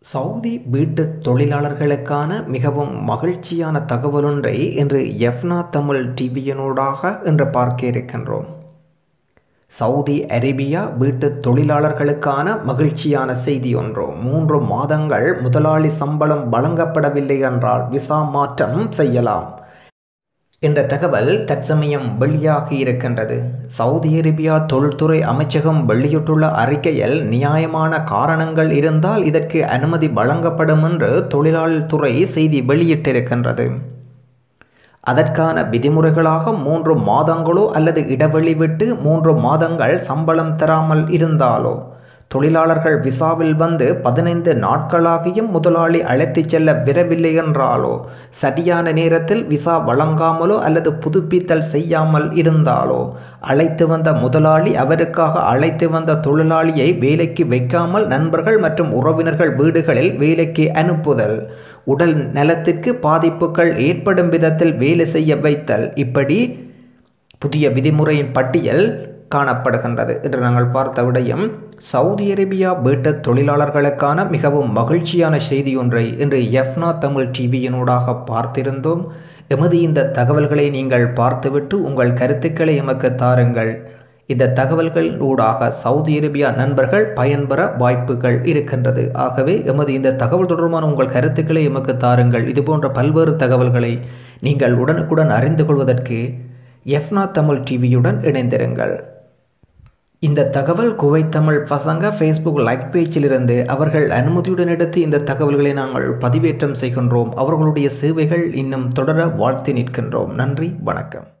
Saudi வீட்டு தொழிலாளர்களுக்கான மிகவும் மகிழ்ச்சியான தகவலொன்றை இன்று எஃப்னா தமிழ் டிவியனூடாக இன்று பார்க்க இருக்கின்றோம். சவுதி அரேபியா வீட்டுத் தொழிலாளர்களுக்கான மகிழ்ச்சியான செய்தி ஒன்று. மூன்று மாதங்கள் முதலாளி சம்பளம் வழங்கப்படவில்லை என்றால் விசா மாற்றம் செய்யலாம். என்ற தகவல் தற்சமயம் வெளியாகி இருக்கின்றது. சவுதி அரேபியா தொழில்துறை அமைச்சகம் வெளியிட்டுள்ள அறிக்கையில் நியாயமான காரணங்கள் இருந்தால் இதற்கு அனுமதி வழங்கப்படும் என்று தொழிலாளர் துறை செய்தி வெளியிட்டிருக்கின்றது. அதற்கான விதிமுறைகளாக மூன்று மாதங்களோ அல்லது இடைவெளி விட்டு மூன்று மாதங்கள் சம்பளம் தராமல் இருந்தாலோ தொழிலாளர்கள் விசாவில் வந்து பதினைந்து நாட்களாகியும் முதலாளி அழைத்துச் செல்ல விரவில்லை என்றாலோ சரியான நேரத்தில் விசா வழங்காமலோ அல்லது புதுப்பித்தல் செய்யாமல் இருந்தாலோ அழைத்து வந்த முதலாளி அவருக்காக அழைத்து வந்த தொழிலாளியை வேலைக்கு வைக்காமல் நண்பர்கள் மற்றும் உறவினர்கள் வீடுகளில் வேலைக்கு அனுப்புதல் உடல் நலத்திற்கு பாதிப்புகள் ஏற்படும் விதத்தில் வேலை செய்ய வைத்தல் இப்படி புதிய விதிமுறையின் பட்டியல் காணப்படுகின்றது என்று நாங்கள் பார்த்த விடயம் சவுதி அரேபியா வீட்டு தொழிலாளர்களுக்கான மிகவும் மகிழ்ச்சியான செய்தி ஒன்றை இன்று எஃப்னா தமிழ் டிவியினூடாக பார்த்திருந்தோம். எமது இந்த தகவல்களை நீங்கள் பார்த்துவிட்டு உங்கள் கருத்துக்களை எமக்கு தாருங்கள். இந்த தகவல்கள் ஊடாக சவுதி அரேபியா நண்பர்கள் பயன்பெற வாய்ப்புகள் இருக்கின்றது. ஆகவே எமது இந்த தகவல் தொடர்பான உங்கள் கருத்துக்களை எமக்கு தாருங்கள். இதுபோன்ற பல்வேறு தகவல்களை நீங்கள் உடனுக்குடன் அறிந்து கொள்வதற்கு எஃப்னா தமிழ் டிவியுடன் இணைந்திருங்கள். இந்த தகவல் குவைத் தமிழ் பசங்க ஃபேஸ்புக் லைக் பேஜிலிருந்து அவர்கள் அனுமதியுடன் எடுத்து இந்த தகவல்களை நாங்கள் பதிவேற்றம் செய்கின்றோம். அவர்களுடைய சேவைகள் இன்னும் தொடர வாழ்த்தி நிற்கின்றோம். நன்றி வணக்கம்.